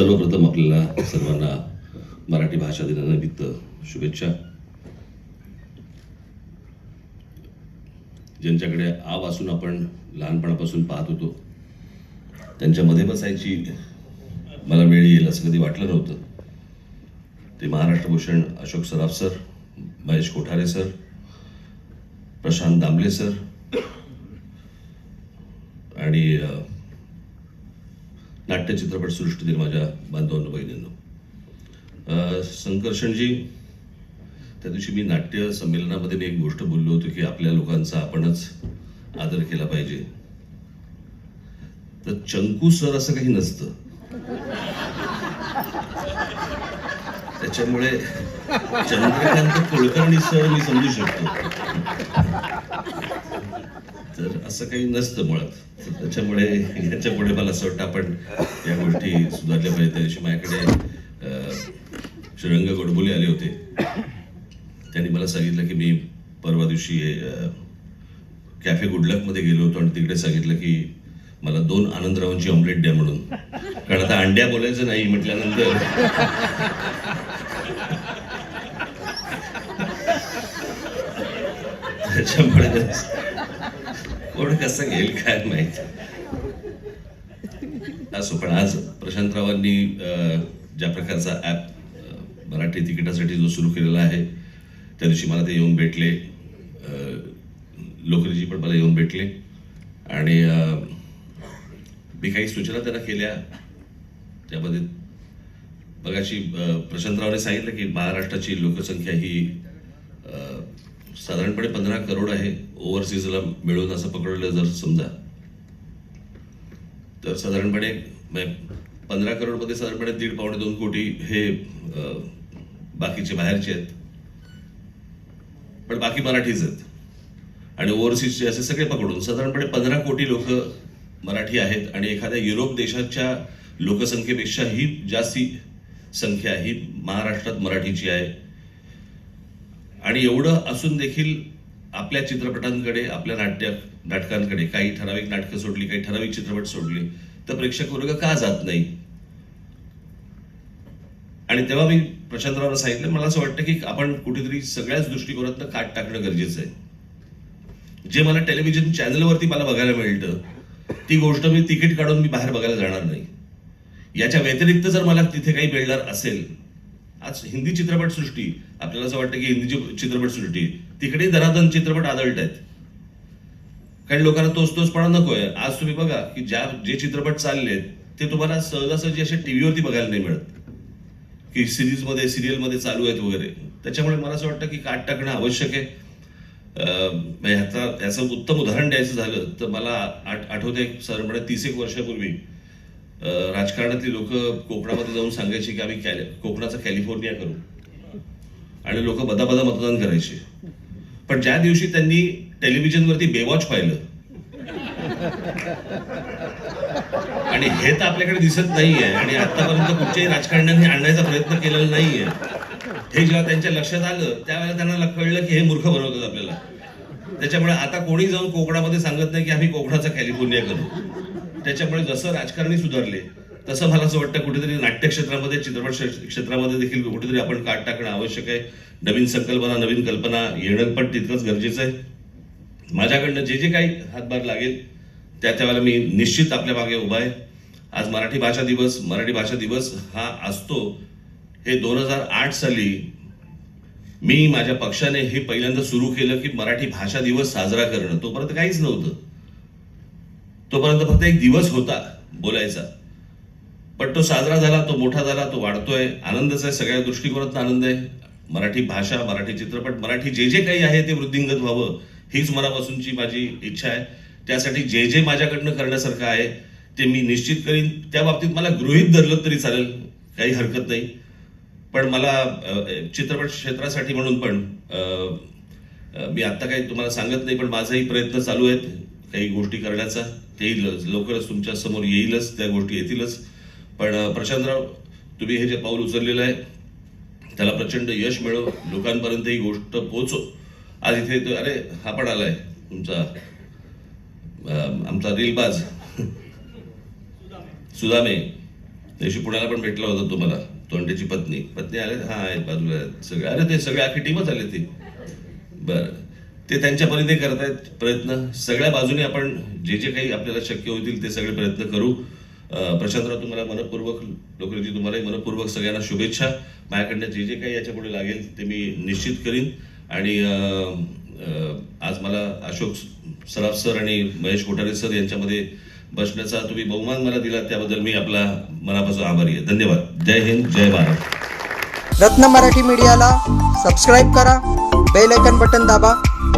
सर्वप्रथम आपल्याला सर्वांना मराठी भाषा दिनानिमित्त शुभेच्छा. ज्यांच्याकडे आ असून आपण लहानपणापासून पाहत होतो त्यांच्यामध्ये बसायची मला वेळ येईल असं कधी वाटलं नव्हतं. ते Maharashtra Bhushan Ashok Saraf sir Mahesh Kothare sir Prashant Damle sir आणि नाट्य चित्रपट सृष्टीतील माझ्या बांधवांना बहिणींनो. संकर्षणजी त्या दिवशी मी नाट्य संमेलनामध्ये मी एक गोष्ट बोललो होतो की आपल्या लोकांचा आपणच आदर केला पाहिजे. तर चंकू सर असं काही नसतं. त्याच्यामुळे चंद्रकांत कुलकर्णी सर मी समजू शकतो. तर असं काही नसतं मुळात. त्याच्यामुळे याच्यापुढे मला असं वाटतं आपण या गोष्टी सुधारल्या पाहिजे त्या दिवशी माझ्याकडे श्रीरंग गोडबोले आले होते. त्यांनी मला सांगितलं की मी परवा दिवशी कॅफे गुडलकमध्ये गेलो होतो आणि तिकडे सांगितलं की मला दोन आनंदरावांची ऑमलेट द्या म्हणून. कारण आता अंड्या बोलायचं नाही म्हटल्यानंतर. त्याच्यामुळे कोण कसं घेईल काय माहीत. असो पण आज प्रशांतरावांनी ज्या प्रकारचा ॲप मराठी तिकिटासाठी जो सुरू केलेला आहे त्या दिवशी मला ते येऊन भेटले. लोकरीजी पण मला येऊन भेटले. आणि मी काही सूचना त्यांना केल्या. त्यामध्ये बघाशी प्रशांतरावने सांगितलं की महाराष्ट्राची लोकसंख्या ही साधारणपणे पंधरा करोड आहे ओव्हरसीजला मिळून असं पकडलं जर समजा. तर साधारणपणे म्हणजे पंधरा करोडमध्ये साधारणपणे दीड पावणे दोन कोटी हे बाकीचे बाहेरचे आहेत. पण बाकी मराठीच आहेत. आणि ओव्हरसीजचे असे सगळे पकडून साधारणपणे पंधरा कोटी लोक मराठी आहेत आणि एखाद्या युरोप देशाच्या लोकसंख्येपेक्षा ही जास्ती संख्या ही महाराष्ट्रात मराठीची आहे. आणि एवढं असून देखील आपल्या चित्रपटांकडे आपल्या नाट्य नाटकांकडे काही ठराविक नाटकं सोडली काही ठराविक चित्रपट सोडले तर प्रेक्षक वर्ग का जात नाही? आणि तेव्हा मी प्रशांतरावला सांगितलं मला असं वाटतं की आपण कुठेतरी सगळ्याच दृष्टिकोनातनं काट टाकणं गरजेचं आहे. जे मला टेलिव्हिजन चॅनलवरती मला बघायला मिळतं ती गोष्ट मी तिकीट काढून मी बाहेर बघायला जाणार नाही. याच्या व्यतिरिक्त जर मला तिथे काही मिळणार असेल आज हिंदी चित्रपटसृष्टी आपल्याला असं वाटतं की हिंदी चित्रपटसृष्टी तिकडे धनाधन चित्रपट आदळत आहेत काही लोकांना तोच तोचपणा नकोय आज तुम्ही बघा की ज्या जे चित्रपट चाललेत ते तुम्हाला सहजासहजी असे टीव्हीवरती बघायला नाही मिळत. की सिरीजमध्ये सिरियलमध्ये चालू आहेत वगैरे. त्याच्यामुळे मला असं वाटतं की काट टाकणं आवश्यक आहे. ह्याचा ह्याचं उत्तम उदाहरण द्यायचं झालं तर मला आठ आठवते साधारणपणे तीस एक वर्षापूर्वी राजकारणातली लोक कोकणामध्ये जाऊन सांगायची की आम्ही कॅल कोकणाचा कॅलिफोर्निया करू. आणि लोक बदाबदा मतदान करायचे. पण ज्या दिवशी त्यांनी टेलिव्हिजनवरती बेवॉच पाहिलं आणि हे तर आपल्याकडे दिसत नाहीये आणि आतापर्यंत कुठच्याही राजकारण्यांनी आणण्याचा प्रयत्न केलेला नाहीये हे जेव्हा त्यांच्या लक्षात आलं त्यावेळेला त्यांना कळलं की हे मूर्ख बनवतात आपल्याला. त्याच्यामुळे आता कोणी जाऊन कोकणामध्ये सांगत नाही की आम्ही कोकणाचा कॅलिफोर्निया करू. त्याच्यामुळे जसं राजकारणी सुधारले तसं मला असं वाटतं कुठेतरी नाट्य क्षेत्रामध्ये चित्रपट क्षेत्र- क्षेत्रामध्ये देखील कुठेतरी आपण काट टाकणं आवश्यक आहे. नवीन संकल्पना नवीन कल्पना येणं पण तितकंच गरजेचं आहे. माझ्याकडनं जे जे काही हातभार लागेल त्या त्यावेळेला मी निश्चित आपल्या मागे उभा आहे. आज मराठी भाषा दिवस मराठी भाषा दिवस हा असतो. हे दोन हजार आठ साली मी माझ्या पक्षाने हे पहिल्यांदा सुरू केलं की मराठी भाषा दिवस साजरा करणं. तोपर्यंत काहीच नव्हतं. तोपर्यंत फक्त एक दिवस होता बोलायचा. पण तो साजरा झाला तो मोठा झाला तो वाढतोय. आनंदच आहे सगळ्या दृष्टिकोनातून आनंद आहे. मराठी भाषा मराठी चित्रपट मराठी जे जे काही आहे ते वृद्धिंगत व्हावं हीच मनापासूनची माझी इच्छा आहे. त्यासाठी जे जे माझ्याकडनं करण्यासारखं आहे ते मी निश्चित करीन. त्या बाबतीत मला गृहीत धरलं तरी चालेल काही हरकत नाही. पण मला चित्रपट क्षेत्रासाठी म्हणून पण मी आत्ता काही तुम्हाला सांगत नाही पण माझाही प्रयत्न चालू आहेत. काही गोष्टी करण्याचा तेही लवकरच तुमच्यासमोर येईलच त्या गोष्टी येतीलच. पण प्रशांतराव तुम्ही हे जे पाऊल उचललेलं आहे त्याला प्रचंड यश मिळो लोकांपर्यंत ही गोष्ट पोहोचो. आज इथे तो- अरे हा पण आलाय तुमचा आमचा रीलबाज. सुदामे. दिवशी पुण्याला पण भेटला होता तुम्हाला तोंडेची पत्नी. पत्नी आले हा आहेत बाजूला सगळे. अरे ते सगळे आखी टीमच आले ती. बरं. ते त्यांच्या परीने करतायत प्रयत्न. सगळ्या बाजूने आपण जे जे काही आपल्याला शक्य होतील ते सगळे प्रयत्न करू. प्रशांतराव तुम्हाला मनपूर्वक लोकरीजी तुम्हालाही मनपूर्वक सगळ्यांना शुभेच्छा. माझ्याकडनं जे जे काही याच्यापुढे लागेल ते मी निश्चित करीन. आणि आज मला अशोक सराफ सर आणि महेश कोठारे सर यांच्यामध्ये बसण्याचा तुम्ही बहुमान मला दिला त्याबद्दल मी आपला मनापासून आभारी आहे. धन्यवाद. जय हिंद जय भारत. रत्न मराठी मीडियाला सबस्क्राईब करा बेल आयकन बटन दाबा.